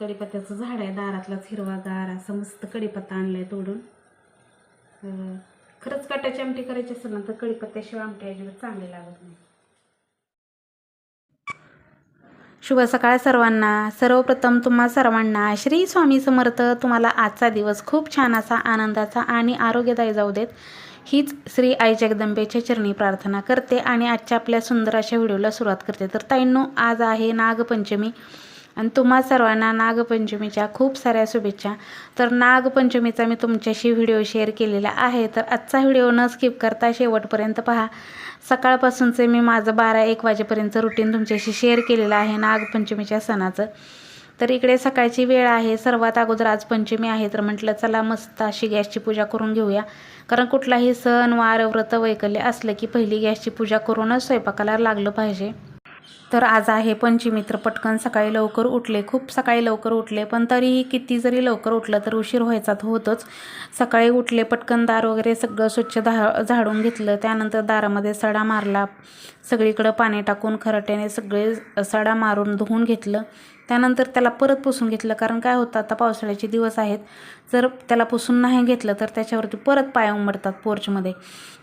कढीपत्त्याचं झाड आहे दारातलाच हिरवागार असं मस्त कढीपत्ता आणलाय तोडून. खरंच कटाची आमटी करायची असेल ना तर कडीपत्त्याशिवाय आमटी अजिबात चांगली लागत नाही. शुभ सकाळ सर्वांना. सर्वप्रथम तुम्हा सर्वांना श्री स्वामी समर्थ तुम्हाला आजचा दिवस खूप छान असा आनंदाचा आणि आरोग्यदायी जाऊ देत. हीच श्री आई जगदंबेच्या चरणी प्रार्थना करते आणि आजच्या आपल्या सुंदर अशा व्हिडिओला सुरुवात करते. तर ताईंनो आज आहे नागपंचमी. आणि तुम्हा सर्वांना नागपंचमीच्या खूप साऱ्या शुभेच्छा. तर नागपंचमीचा मी तुमच्याशी व्हिडिओ शेअर केलेला आहे. तर आजचा व्हिडिओ न स्किप करता शेवटपर्यंत पहा. सकाळपासूनचे मी माझं बारा एक वाजेपर्यंत रुटीन तुमच्याशी शेअर केलेलं आहे नागपंचमीच्या सणाचं. तर इकडे सकाळची वेळ आहे. सर्वात अगोदर आज पंचमी आहे. तर म्हटलं चला मस्त अशी गॅसची पूजा करून घेऊया. कारण कुठलाही सण वार व्रत वैकल्य असलं की पहिली गॅसची पूजा करूनच स्वयंपाकाला लागलं पाहिजे. तर आज आहे पंचमी तर पटकन सकाळी लवकर उठले. खूप सकाळी लवकर उठले पण तरीही किती जरी लवकर उठलं तर उशीर व्हायचा तर होतोच. सकाळी उठले पटकन दार वगैरे सगळं स्वच्छ धा झाडून घेतलं. त्यानंतर दारामध्ये सडा मारला. सगळीकडं पाणी टाकून खराट्याने सगळे सडा मारून धुवून घेतलं. त्यानंतर त्याला परत पुसून घेतलं कारण काय होतं आता पावसाळ्याचे दिवस आहेत. जर त्याला पुसून नाही घेतलं तर त्याच्यावरती परत पाय उमडतात पोर्चमध्ये.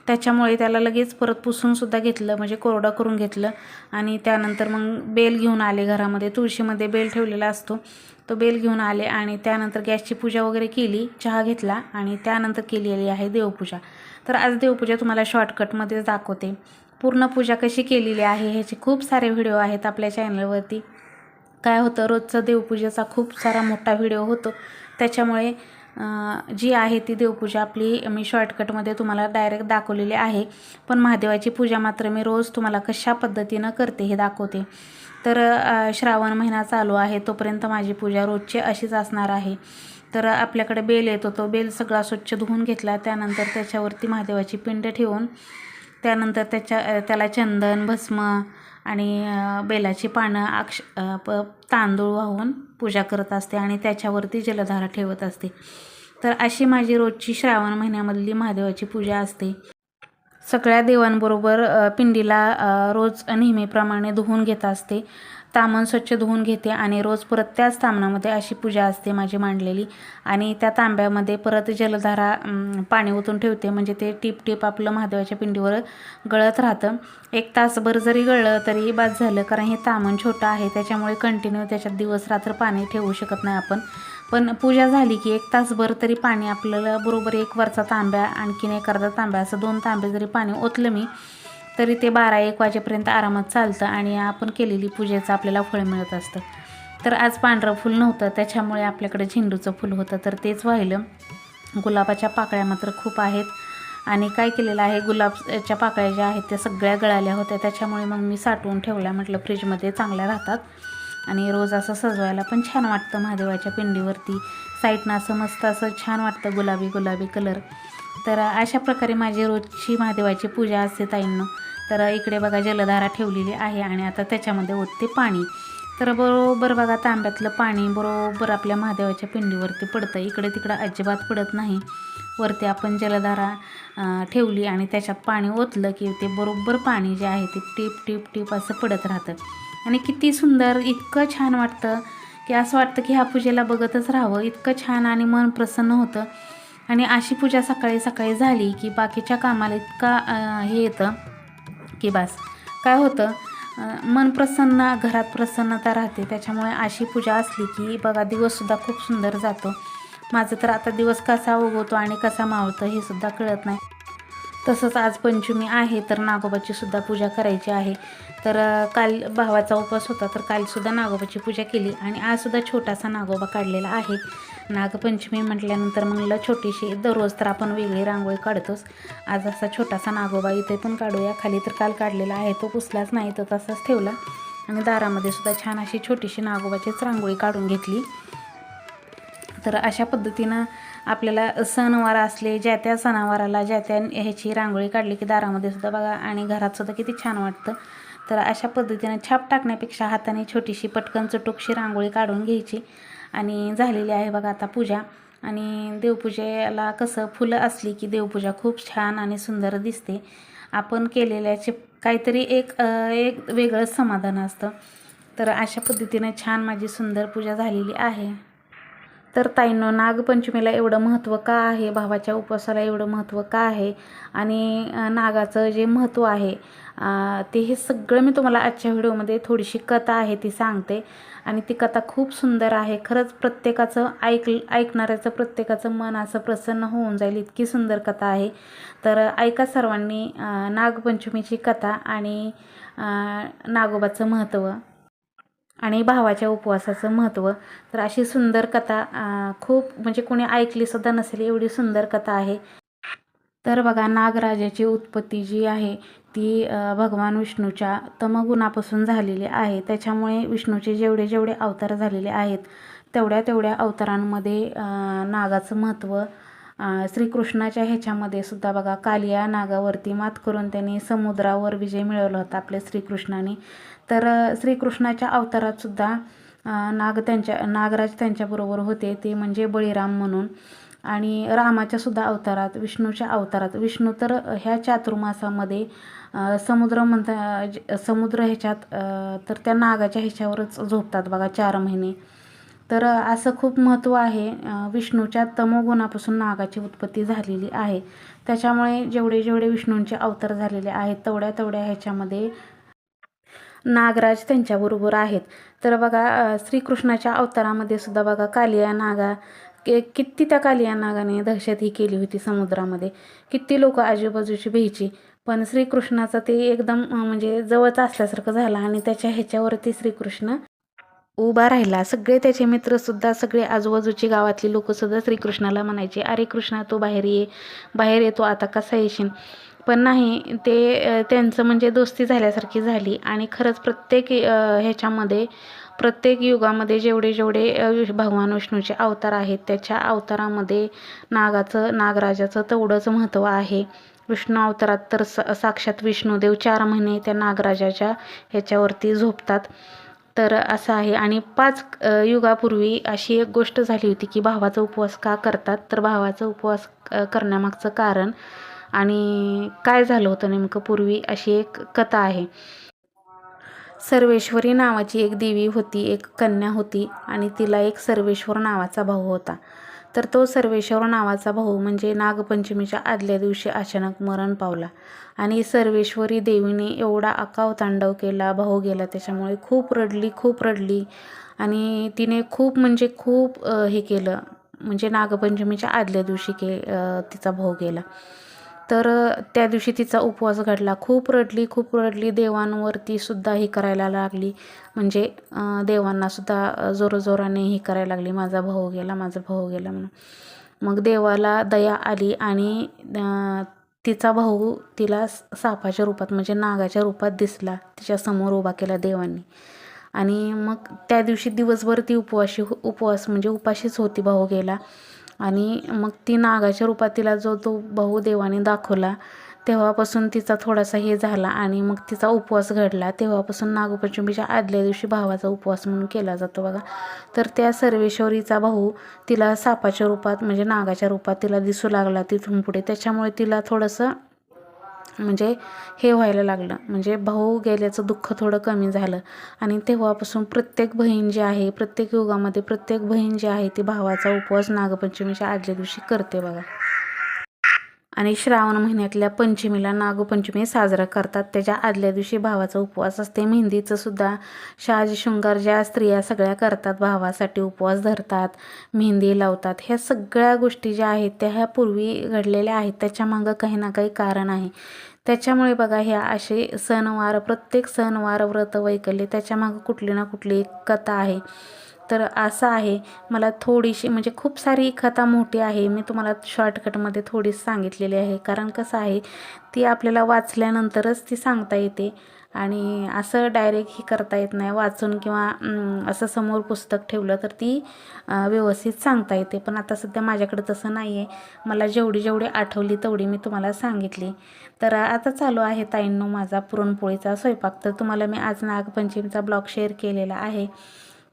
त्याच्यामुळे त्याला लगेच परत पुसूनसुद्धा घेतलं म्हणजे कोरडं करून घेतलं. आणि त्यानंतर मग बेल घेऊन आले घरामध्ये. तुळशीमध्ये बेल ठेवलेला असतो. तो बेल घेऊन आले आणि त्यानंतर गॅसची पूजा वगैरे केली चहा घेतला आणि त्यानंतर केलेली आहे देवपूजा. तर आज देवपूजा तुम्हाला शॉर्टकटमध्येच दाखवते. पूर्ण पूजा कशी केलेली आहे ह्याचे खूप सारे व्हिडिओ आहेत आपल्या चॅनलवरती काय होतं रोजचं देवपूजेचा खूप सारा मोठा व्हिडिओ होतो. त्याच्यामुळे जी आहे ती देवपूजा आपली मी शॉर्टकटमध्ये तुम्हाला डायरेक्ट दाखवलेली आहे. पण महादेवाची पूजा मात्र मी रोज तुम्हाला कशा पद्धतीनं करते हे दाखवते. तर श्रावण महिना चालू आहे तोपर्यंत माझी पूजा रोजची अशीच असणार आहे. तर आपल्याकडे बेल येतो तो बेल सगळा स्वच्छ धुवून घेतला त्यानंतर त्याच्यावरती महादेवाची पिंड ठेवून त्यानंतर त्याच्या त्याला चंदन भस्म आणि बेलाची पानं अक्ष प तांदूळ वाहून पूजा करत असते आणि त्याच्यावरती जलधारा ठेवत असते. तर अशी माझी रोजची श्रावण महिन्यामधली महादेवाची पूजा असते. सगळ्या देवांबरोबर पिंडीला रोज नेहमीप्रमाणे धुवून घेत असते. तामण स्वच्छ धुवून घेते आणि रोज परत त्याच तामणामध्ये अशी पूजा असते माझी मांडलेली. आणि त्या तांब्यामध्ये परत जलधारा पाणी ओतून ठेवते. म्हणजे ते टीप टिप आपलं महादेवाच्या पिंडीवर गळत राहतं. एक तासभर जरी गळलं तरी बाद झालं कारण हे तामण छोटं आहे. त्याच्यामुळे कंटिन्यू त्याच्यात दिवस रात्र पाणी ठेवू शकत नाही आपण. पण पूजा झाली की एक तासभर तरी पाणी आपल्याला बरोबर एक वरचा तांब्या आणखीन एक अर्धा तांब्या असं दोन तांबे जरी पाणी ओतलं मी तरी ते बारा एक वाजेपर्यंत आरामात चालतं आणि आपण केलेली पूजेचं आपल्याला फळ मिळत असतं. तर आज पांढरं फुल नव्हतं त्याच्यामुळे आपल्याकडे झेंडूचं फुल होतं. तर तेच वाहिलं. गुलाबाच्या पाकळ्या मात्र खूप आहेत आणि काय केलेलं आहे गुलाबच्या पाकळ्या ज्या आहेत त्या सगळ्या गळाल्या होत्या. त्याच्यामुळे मग मी साठवून ठेवल्या. म्हटलं फ्रीजमध्ये चांगल्या राहतात. आणि रोज असं सजवायला पण छान वाटतं महादेवाच्या पिंडीवरती. साईडनं असं मस्त असं छान वाटतं गुलाबी गुलाबी कलर. तर अशा प्रकारे माझी रोजची महादेवाची पूजा असते ताईंना. तर इकडे बघा जलधारा ठेवलेली आहे आणि आता त्याच्यामध्ये ओतते पाणी. तर बरोबर बघा तांब्यातलं पाणी बरोबर आपल्या महादेवाच्या पिंडीवरती पडतं. इकडे तिकडं अजिबात पडत नाही. वरती आपण जलधारा ठेवली आणि त्याच्यात पाणी ओतलं की ते बरोबर पाणी जे आहे ते टिप टिप टीप असं पडत राहतं. आणि किती सुंदर इतकं छान वाटतं की असं वाटतं की ह्या पूजेला बघतच राहावं. इतकं छान आणि मन प्रसन्न होतं. आणि अशी पूजा सकाळी सकाळी झाली की बाकीच्या कामाला इतका हे येतं. की बस. काय होतं मन प्रसन्न घरात प्रसन्नता राहते. त्याच्यामुळे अशी पूजा असली की बघा दिवससुद्धा खूप सुंदर जातो. माझं तर आता दिवस कसा उगवतो आणि कसा मावतो हे सुद्धा कळत नाही. तसंच आज पंचमी आहे तर नागोबाची सुद्धा पूजा करायची आहे. तर काल भावाचा उपवास होता तर कालसुद्धा नागोबाची पूजा केली आणि आजसुद्धा छोटासा नागोबा काढलेला आहे. नागपंचमी म्हटल्यानंतर म्हणलं छोटीशी दररोज तर आपण वेगळी रांगोळी काढतोच. आज असा छोटासा नागोबा इथे पण काढूया. खाली तर काल काढलेला आहे तो पुसलाच नाही तो तसाच ठेवला. आणि दारामध्ये सुद्धा छान अशी छोटीशी नागोबाचीच रांगोळी काढून घेतली. तर अशा पद्धतीनं आपल्याला सणवार असले ज्या त्या सणावाराला ज्या त्या ह्याची रांगोळी काढली की दारामध्ये सुद्धा बघा आणि घरात सुद्धा किती छान वाटतं. तर अशा पद्धतीनं छाप टाकण्यापेक्षा हाताने छोटीशी पटकन चटुकशी रांगोळी काढून घ्यायची. आणि झालेली आहे बघा आता पूजा. आणि देवपूजेला कसं फुलं असली की देवपूजा खूप छान आणि सुंदर दिसते. आपण केलेल्याचे काहीतरी एक एक वेगळंच समाधान असतं. तर अशा पद्धतीने छान माझी सुंदर पूजा झालेली आहे. तर ताईंनो नागपंचमीला एवढं महत्त्व का आहे? भावाच्या उपवासाला एवढं महत्त्व का आहे? आणि नागाचं जे महत्त्व आहे ते हे सगळं मी तुम्हाला आजच्या व्हिडिओमध्ये थोडीशी कथा आहे ती सांगते. आणि ती कथा खूप सुंदर आहे. खरंच प्रत्येकाचं ऐक ऐकणाऱ्याचं प्रत्येकाचं मन असं प्रसन्न होऊन जाईल इतकी सुंदर कथा आहे. तर ऐका सर्वांनी नागपंचमीची कथा आणि नागोबाचं महत्त्व. आणि भावाच्या उपवासाचं महत्त्व. तर अशी सुंदर कथा खूप म्हणजे कोणी ऐकली सुद्धा नसेल एवढी सुंदर कथा आहे. तर बघा नागराजाची उत्पत्ती जी आहे ती भगवान विष्णूच्या तमगुणापासून झालेली आहे. त्याच्यामुळे विष्णूचे जेवढे जेवढे अवतार झालेले आहेत तेवढ्या तेवढ्या अवतारांमध्ये नागाचं महत्त्व श्रीकृष्णाच्या ह्याच्यामध्ये सुद्धा बघा कालिया नागावरती मात करून त्यांनी समुद्रावर विजय मिळवला होता आपल्या श्रीकृष्णाने. तर श्रीकृष्णाच्या अवतारात सुद्धा नाग त्यांच्या नागराज त्यांच्याबरोबर होते ते म्हणजे बळीराम म्हणून. आणि रामाच्या सुद्धा अवतारात विष्णूच्या अवतारात विष्णू तर ह्या चातुर्मासामध्ये समुद्र म्हणता समुद्र ह्याच्यात तर त्या नागाच्या ह्याच्यावरच झोपतात बघा चार महिने. तर असं खूप महत्त्व आहे विष्णूच्या तमोगुणापासून नागाची उत्पत्ती झालेली आहे. त्याच्यामुळे जेवढे जेवढे विष्णूंचे अवतार झालेले आहेत तेवढ्या तेवढ्या ह्याच्यामध्ये नागराज त्यांच्याबरोबर आहेत. तर बघा श्रीकृष्णाच्या अवतारामध्ये सुद्धा बघा कालिया नागा के किती त्या कालिया नागाने दहशत ही केली होती समुद्रामध्ये. किती लोक आजूबाजूची भ्यायची पण श्रीकृष्णाचं ते एकदम म्हणजे जवळच असल्यासारखं झालं आणि त्याच्या ह्याच्यावरती श्रीकृष्ण उभा राहिला. सगळे त्याचे मित्रसुद्धा सगळे आजूबाजूची गावातली लोकंसुद्धा श्रीकृष्णाला म्हणायचे अरे कृष्णा तू बाहेर ये. बाहेर येतो आता कसा येशील? पण नाही ते त्यांचं म्हणजे दोस्ती झाल्यासारखी झाली. आणि खरंच प्रत्येक ह्याच्यामध्ये प्रत्येक युगामध्ये जेवढे जेवढे भगवान विष्णूचे अवतार आहेत त्याच्या अवतारामध्ये नागाचं नागराजाचं तेवढंच महत्त्व आहे. विष्णू अवतारात तर स साक्षात विष्णुदेव चार महिने त्या नागराजाच्या ह्याच्यावरती झोपतात. तर असं आहे. आणि पाच युगापूर्वी अशी एक गोष्ट झाली होती की भावाचा उपवास का करतात? तर भावाचा उपवास करण्यामागचं कारण आणि काय झालं होतं नेमकं पूर्वी अशी एक कथा आहे. सर्वेश्वरी नावाची एक देवी होती एक कन्या होती आणि तिला एक सर्वेश्वर नावाचा भाऊ होता. तर तो सर्वेश्वर नावाचा भाऊ म्हणजे नागपंचमीच्या आदल्या दिवशी अचानक मरण पावला. आणि सर्वेश्वरी देवीने एवढा अकाव तांडव केला भाऊ गेला त्याच्यामुळे खूप रडली खूप रडली. आणि तिने खूप म्हणजे खूप हे केलं. म्हणजे नागपंचमीच्या आदल्या दिवशी के तिचा भाऊ गेला. तर त्या दिवशी तिचा उपवास घडला. खूप रडली खूप रडली. देवांवरती सुद्धा हे करायला लागली. म्हणजे देवांनासुद्धा देवांना सुद्धा जोरजोराने हे करायला लागली. माझा भाऊ गेला माझा भाऊ गेला म्हणून. मग देवाला दया आली आणि तिचा भाऊ तिला सापाच्या रूपात म्हणजे नागाच्या रूपात दिसला. तिच्या समोर उभा केला देवांनी. आणि मग त्या दिवशी दिवसभर ती उपवाशी हो- उपवास म्हणजे उपाशीच होती. भाऊ गेला. आणि मग ती नागाच्या रूपात तिला जो तो भाऊ देवाने दाखवला तेव्हापासून तिचा थोडासा हे झाला आणि मग तिचा उपवास घडला. तेव्हापासून नागपंचमीच्या आदल्या दिवशी भावाचा उपवास म्हणून केला जातो बघा. तर त्या सर्वेश्वरीचा भाऊ तिला सापाच्या रूपात म्हणजे नागाच्या रूपात तिला दिसू लागला तिथून पुढे. त्याच्यामुळे तिला थोडंसं म्हणजे हे व्हायला लागलं. म्हणजे भाऊ गेल्याचं दुःख थोडं कमी झालं. आणि तेव्हापासून प्रत्येक बहीण जी आहे प्रत्येक युगामध्ये प्रत्येक बहीण जी आहे ती भावाचा उपवास नागपंचमीच्या आदल्या दिवशी करते बघा. आणि श्रावण महिन्यातल्या पंचमीला नागपंचमी साजरा करतात. त्याच्या आदल्या दिवशी भावाचा उपवास असते. मेहंदीचं सुद्धा शाज शृंगार ज्या स्त्रिया सगळ्या करतात भावासाठी उपवास धरतात मेहंदी लावतात. ह्या सगळ्या गोष्टी ज्या आहेत त्या ह्या पूर्वी घडलेल्या आहेत. त्याच्यामागं काही ना काही कारण आहे. त्याच्यामुळे बघा ह्या असे सणवार प्रत्येक सणवार व्रत वैकल्य त्याच्यामागं कुठली ना कुठली एक कथा आहे. तर असं आहे. मला थोडीशी म्हणजे खूप सारी कथा मोठी आहे. मी तुम्हाला शॉर्टकटमध्ये थोडीच सांगितलेली आहे. कारण कसं आहे ती आपल्याला वाचल्यानंतरच ती सांगता येते. आणि असं डायरेक्ट ही करता येत नाही. वाचून किंवा असं समोर पुस्तक ठेवलं तर ती व्यवस्थित सांगता येते. पण आता सध्या माझ्याकडे तसं नाही आहे मला जेवढी जेवढी आठवली तेवढी मी तुम्हाला सांगितली. तर आता चालू आहे ताईंनो माझा पुरणपोळीचा स्वयंपाक. तर तुम्हाला मी आज नागपंचमीचा ब्लॉग शेअर केलेला आहे.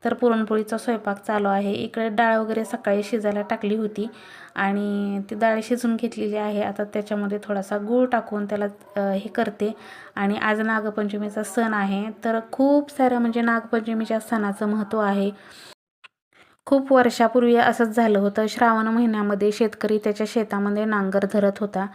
तर पुरणपोळीचा स्वयंपाक चालू आहे. इकडे डाळ वगैरे सकाळी शिजायला टाकली होती आणि ती डाळ शिजून घेतलेली आहे. आता त्याच्यामध्ये थोडासा गूळ टाकून त्याला हे करते. आणि आज नागपंचमीचा सण आहे. तर खूप साऱ्या म्हणजे नागपंचमीच्या सणाचं महत्त्व आहे. खूप वर्षापूर्वी असंच झालं होतं. श्रावण महिन्यामध्ये शेतकरी त्याच्या शेतामध्ये नांगर धरत होता.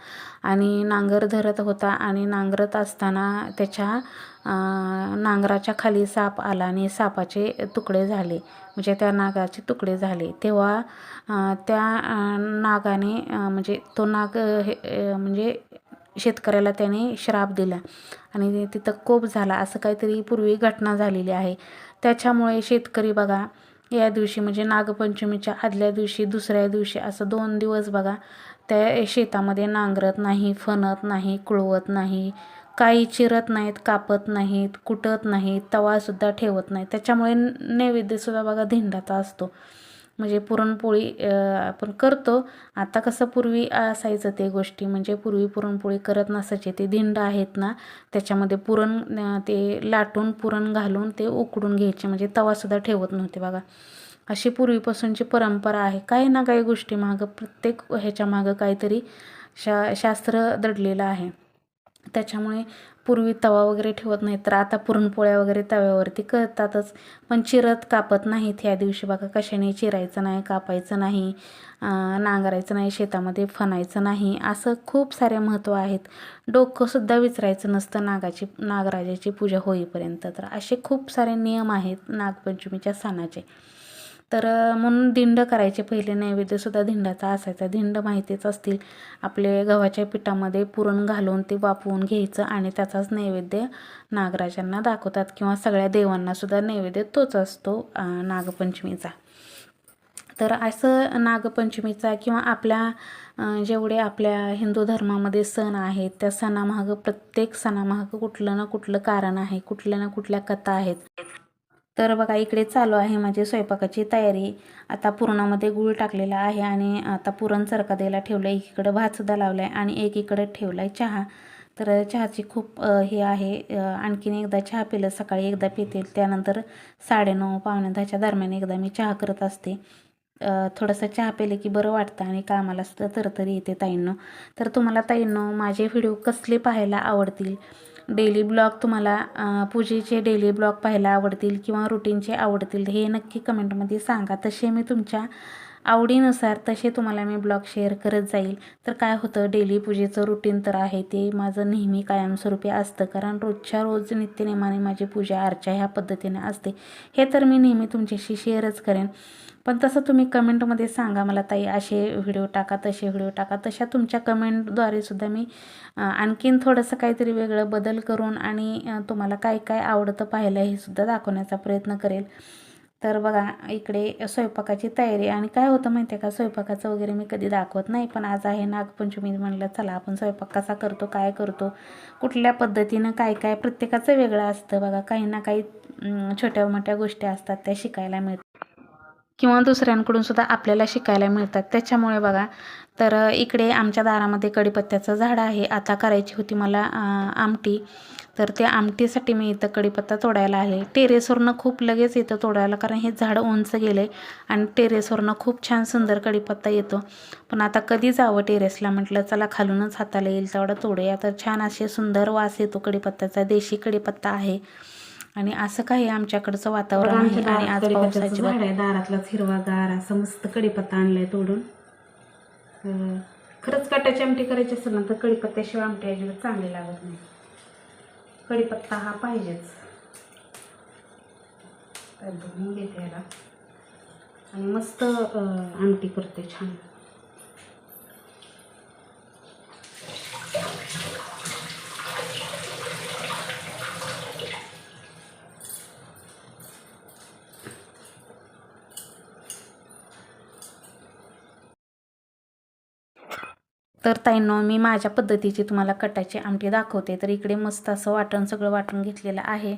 आणि नांगर धरत होता आणि नांगरत असताना त्याच्या नांगराच्या खाली साप आला आणि सापाचे तुकडे झाले. म्हणजे त्या नागाचे तुकडे झाले. तेव्हा त्या नागाने म्हणजे तो नाग हे म्हणजे शेतकऱ्याला त्याने श्राप दिला. आणि तिथं कोप झाला. असं काहीतरी पूर्वी घटना झालेली आहे. त्याच्यामुळे शेतकरी बघा या दिवशी म्हणजे नागपंचमीच्या आदल्या दिवशी दुसऱ्या दिवशी असं दोन दिवस बघा त्या शेतामध्ये नांगरत नाही फणत नाही कुळवत नाही. काही चिरत नाहीत कापत नाहीत कुटत नाहीत तवासुद्धा ठेवत नाहीत. त्याच्यामुळे नैवेद्यसुद्धा बघा धिंडाचा असतो. म्हणजे पुरणपोळी आपण करतो. आता कसं पूर्वी असायचं ते गोष्टी. म्हणजे पूर्वी पुरणपोळी करत नसायचे. ते धिंड आहेत ना त्याच्यामध्ये पुरण ते लाटून पुरण घालून ते उकडून घ्यायचे. म्हणजे तवासुद्धा ठेवत नव्हते बघा. अशी पूर्वीपासूनची परंपरा आहे. काही ना काही गोष्टी मागं प्रत्येक ह्याच्या मागं काहीतरी शा शास्त्र दडलेलं आहे. त्याच्यामुळे पूर्वी तवा वगैरे ठेवत नाहीत तर आता पुरणपोळ्या वगैरे तव्यावरती करतातच. पण चिरत कापत नाहीत ह्या दिवशी बघा कशाने चिरायचं नाही कापायचं नाही नांगरायचं नाही शेतामध्ये फणायचं नाही असं खूप सारे महत्त्व आहेत. डोकंसुद्धा विचारायचं नसतं नागाची नागराजाची पूजा होईपर्यंत. तर असे खूप सारे नियम आहेत नागपंचमीच्या सणाचे. तर म्हणून दिंड करायचे पहिले नैवेद्यसुद्धा धिंडाचा असायचा. धिंड माहितीच असतील आपले गव्हाच्या पिठामध्ये पुरण घालून ते वापवून घ्यायचं आणि त्याचाच नैवेद्य नागराजांना दाखवतात किंवा सगळ्या देवांनासुद्धा नैवेद्य तोच असतो नागपंचमीचा. तर असं नागपंचमीचा किंवा आपल्या जेवढे आपल्या हिंदू धर्मामध्ये सण आहेत त्या सणामागं प्रत्येक सणामागं कुठलं ना कुठलं कारण आहे कुठल्या ना कुठल्या कथा आहेत. तर बघा इकडे चालू आहे माझी स्वयंपाकाची तयारी. आता पुरणामध्ये गूळ टाकलेला आहे आणि आता पुरण सरकादेला ठेवलं आहे एकीकडं भातसुद्धा लावला आहे आणि एकीकडे ठेवला आहे चहा. तर चहाची खूप हे आहे. आणखीन एकदा चहा पिलं सकाळी एकदा पिते. त्यानंतर साडेनऊ पावणे दहाच्या दरम्यान एकदा मी चहा करत असते. थोडंसं चहा पेले की बरं वाटतं आणि कामाला सुद्धा तरतरी येते ताईंनो. तर तुम्हाला ताईंनो माझे व्हिडिओ कसले पाहायला आवडतील? डेली ब्लॉग तुम्हाला पूजेचे डेली ब्लॉग पाहायला आवडतील किंवा रुटीनचे आवडतील हे नक्की कमेंटमध्ये सांगा. तसे मी तुमच्या आवडीनुसार तसे तुम्हाला मी ब्लॉग शेअर करत जाईल. तर काय होतं डेली पूजेचं रुटीन तर आहे ते माझं नेहमी कायमस्वरूपी असतं. कारण रोजच्या रोज नित्यनेमाने माझी पूजा अर्चा ह्या पद्धतीने असते. हे तर मी नेहमी तुमच्याशी शेअरच करेन. पण तसं तुम्ही कमेंटमध्ये सांगा मला ताई असे व्हिडिओ टाका तसे व्हिडिओ टाका. तशा तुमच्या कमेंटद्वारे सुद्धा मी आणखीन थोडंसं काहीतरी वेगळं बदल करून आणि तुम्हाला काय काय आवडतं पाहायला हे सुद्धा दाखवण्याचा प्रयत्न करेल. तर बघा इकडे स्वयंपाकाची तयारी. आणि काय होतं माहिती आहे का स्वयंपाकाचं वगैरे मी कधी दाखवत नाही पण आज आहे नागपंचमी म्हणलं चला आपण स्वयंपाक कसा करतो काय करतो कुठल्या पद्धतीनं काय काय प्रत्येकाचं वेगळं असतं बघा. काही ना काही छोट्या मोठ्या गोष्टी असतात त्या शिकायला मिळतात. किंवा दुसऱ्यांकडून सुद्धा आपल्याला शिकायला मिळतात. त्याच्यामुळे बघा तर इकडे आमच्या दारामध्ये कडीपत्त्याचं झाड आहे. आता करायची होती मला आमटी. तर त्या आमटीसाठी मी इथं कडीपत्ता तोडायला आले. टेरेसवरनं खूप लगेच येतं तोडायला कारण हे झाड उंच गेलं आहे आणि टेरेसवरनं खूप छान सुंदर कडीपत्ता येतो. पण आता कधी जावं टेरेसला? म्हटलं चला खालूनच हाताला येईल तेवढं तोडूया. तर छान असे सुंदर वास येतो कडीपत्त्याचा देशी कडीपत्ता आहे. आणि असं काही आमच्याकडचं वातावरण आहे आणि आज पावसाची झाड आहे. दारातलाच हिरवागार असं मस्त कडीपत्ता आणलाय तोडून. खरंच कटाची आमटी करायची असेल ना तर कडीपत्त्याशिवाय आमटी अजिबात चांगली लागत नाही. कढीपत्ता हा पाहिजेच. तर धुवून घेते याला. आणि मस्त आमटी करते छान. तर ताईंनो मी माझ्या पद्धतीची तुम्हाला कटाची आमटी दाखवते. तर इकडे मस्त असं वाटण सगळं वाटून घेतलेलं आहे.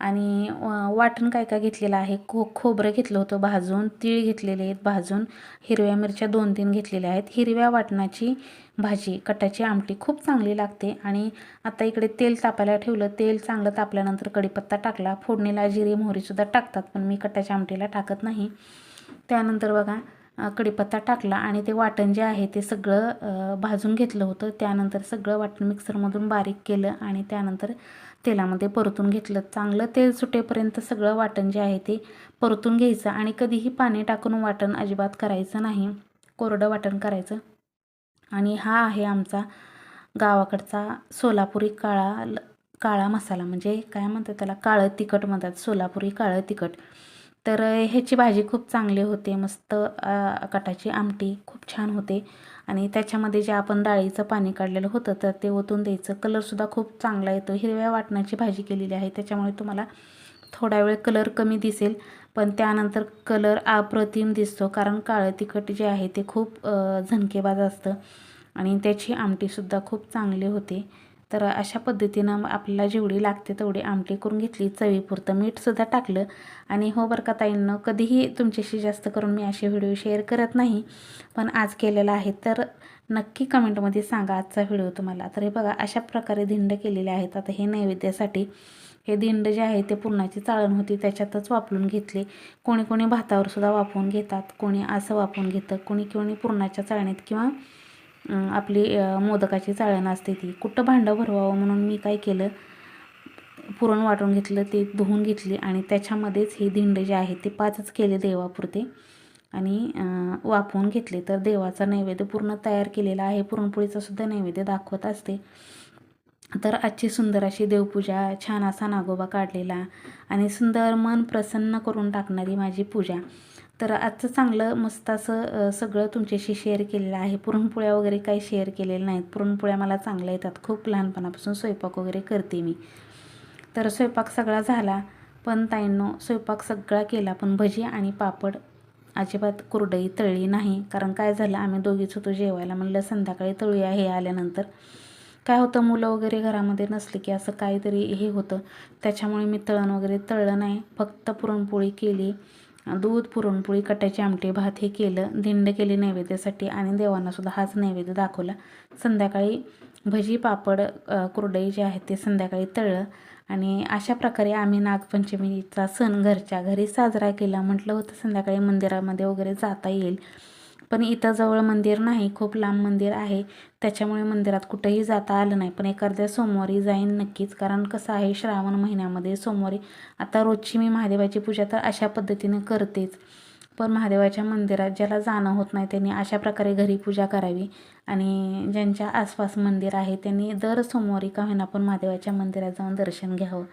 आणि वाटण काय काय घेतलेलं आहे? खो खोबरं घेतलं होतं भाजून तीळ घेतलेले आहेत भाजून हिरव्या मिरच्या दोन तीन घेतलेल्या आहेत. हिरव्या वाटणाची भाजी कटाची आमटी खूप चांगली लागते. आणि आता इकडे तेल तापायला ठेवलं. तेल चांगलं तापल्यानंतर कढीपत्ता टाकला. फोडणीला जिरे मोहरीसुद्धा टाकतात पण मी कटाच्या आमटीला टाकत नाही. त्यानंतर बघा कढीपत्ता टाकला आणि ते वाटण जे आहे ते सगळं भाजून घेतलं होतं. त्यानंतर सगळं वाटण मिक्सरमधून बारीक केलं आणि त्यानंतर तेलामध्ये परतून घेतलं. चांगलं तेल सुटेपर्यंत सगळं वाटण जे आहे ते परतून घ्यायचं आणि कधीही पाणी टाकून वाटण अजिबात करायचं नाही. कोरडं वाटण करायचं. आणि हा आहे आमचा गावाकडचा सोलापुरी काळा ल- काळा मसाला. म्हणजे काय म्हणतात त्याला? काळं तिखट म्हणतात. सोलापुरी काळं तिखट. तर ह्याची भाजी खूप चांगली होते. मस्त कटाची आमटी खूप छान होते. आणि त्याच्यामध्ये जे आपण डाळीचं पाणी काढलेलं होतं तर ते ओतून द्यायचं. कलरसुद्धा खूप चांगला येतो. हिरव्या वाटणाची भाजी केलेली आहे. त्याच्यामुळे तुम्हाला थोडा वेळ कलर कमी दिसेल पण त्यानंतर कलर अप्रतिम दिसतो. कारण काळं तिखट जे आहे ते खूप झणकेबाज असतं. आणि त्याची आमटीसुद्धा खूप चांगली होते. तर अशा पद्धतीनं आपल्याला जेवढी लागते तेवढी आमटी करून घेतली. चवीपुरतं मीठसुद्धा टाकलं. आणि हो बरं का ताईंनं कधीही तुमच्याशी जास्त करून मी असे व्हिडिओ शेअर करत नाही पण आज केलेला आहे. तर नक्की कमेंटमध्ये सांगा आजचा व्हिडिओ तुम्हाला. तर हे बघा अशा प्रकारे धिंड केलेले आहेत. आता हे नैवेद्यासाठी हे दिंड जे आहे ते पुरणाची चाळण होती त्याच्यातच वापरून घेतले. कोणी कोणी भातावर सुद्धा वापरून घेतात कोणी असं वापरून घेतं कोणी कोणी पुरणाच्या चाळणीत किंवा आपली मोदकाची चाळण असते ती. कुठं भांडं भरवावं म्हणून मी काय केलं? पुरण वाटून घेतलं ते धुवून घेतली आणि त्याच्यामध्येच हे धिंड जे आहे ते पाचच केले देवापुरते. आणि वाफवून घेतले. तर देवाचा नैवेद्य पूर्ण तयार केलेला आहे. पुरणपोळीचा सुद्धा नैवेद्य दाखवत असते. तर आजची सुंदर अशी देवपूजा छान असा नागोबा काढलेला आणि सुंदर मन प्रसन्न करून टाकणारी माझी पूजा. तर आजचं चांगलं मस्त असं सगळं तुमच्याशी शेअर केलेलं आहे. पुरणपोळ्या वगैरे काही शेअर केलेल्या नाहीत. पुरणपोळ्या मला चांगल्या येतात. खूप लहानपणापासून स्वयंपाक वगैरे करते मी. तर स्वयंपाक सगळा झाला. पण ताईंनो स्वयंपाक सगळा केला. पण भजी आणि पापड अजिबात कुरडई तळली नाही. कारण काय झालं? आम्ही दोघीच होतो जेवायला. म्हणलं संध्याकाळी तळूया हे आल्यानंतर. काय होतं? मुलं वगैरे घरामध्ये नसली की असं काहीतरी हे होतं. त्याच्यामुळे मी तळण वगैरे तळलं नाही. फक्त पुरणपोळी केली. दूध पुरणपोळी कटाची आमटी भात हे केलं. धिंड केली नैवेद्यासाठी आणि देवांनासुद्धा हाच नैवेद्य दाखवला. संध्याकाळी भजी पापड कुरडई जे आहेत ते संध्याकाळी तळलं आणि अशा प्रकारे आम्ही नागपंचमीचा सण घरच्या घरी साजरा केला. म्हटलं होतं संध्याकाळी मंदिरामध्ये वगैरे जाता येईल. पण इथं जवळ मंदिर नाही खूप लांब मंदिर आहे. त्याच्यामुळे मंदिरात कुठंही जाता आलं नाही. पण एखाद्या सोमवारी जाईन नक्कीच. कारण कसं आहे श्रावण महिन्यामध्ये सोमवारी आता रोजची मी महादेवाची पूजा तर अशा पद्धतीने करतेच. पण महादेवाच्या मंदिरात ज्याला जाणं होत नाही त्यांनी अशा प्रकारे घरी पूजा करावी. आणि ज्यांच्या आसपास मंदिर आहे त्यांनी दर सोमवारी का होईना पण महादेवाच्या मंदिरात जाऊन दर्शन घ्यावं.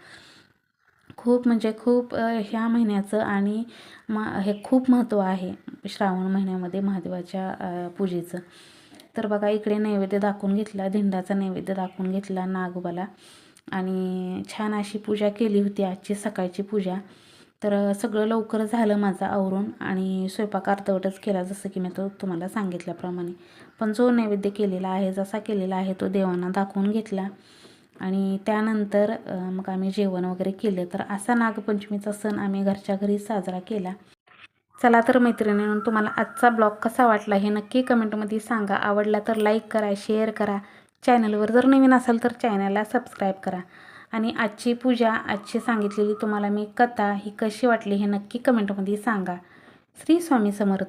खूप म्हणजे खूप ह्या महिन्याचं आणि मा हे खूप महत्त्व आहे श्रावण महिन्यामध्ये महादेवाच्या पूजेचं. तर बघा इकडे नैवेद्य दाखवून घेतला धिंडाचा नैवेद्य दाखवून घेतला नागोबाला. आणि छान अशी पूजा केली होती आजची सकाळची पूजा. तर सगळं लवकर झालं माझं आवरून आणि स्वयंपाक अर्धवटच केला जसं की मी तो तुम्हाला सांगितल्याप्रमाणे. पण जो नैवेद्य केलेला आहे जसा केलेला आहे तो देवांना दाखवून घेतला. आणि त्यानंतर मग आम्ही जेवण वगैरे केलं. तर असा नागपंचमीचा सण आम्ही घरच्या घरी साजरा केला. चला तर मैत्रिणींनो तुम्हाला आजचा ब्लॉग कसा वाटला हे नक्की कमेंटमध्ये सांगा. आवडला तर लाईक करा शेअर करा. चॅनलवर जर नवीन असाल तर चॅनलला सबस्क्राईब करा. आणि आजची पूजा आजची सांगितलेली तुम्हाला मी कथा ही कशी वाटली हे नक्की कमेंटमध्ये सांगा. श्री स्वामी समर्थ.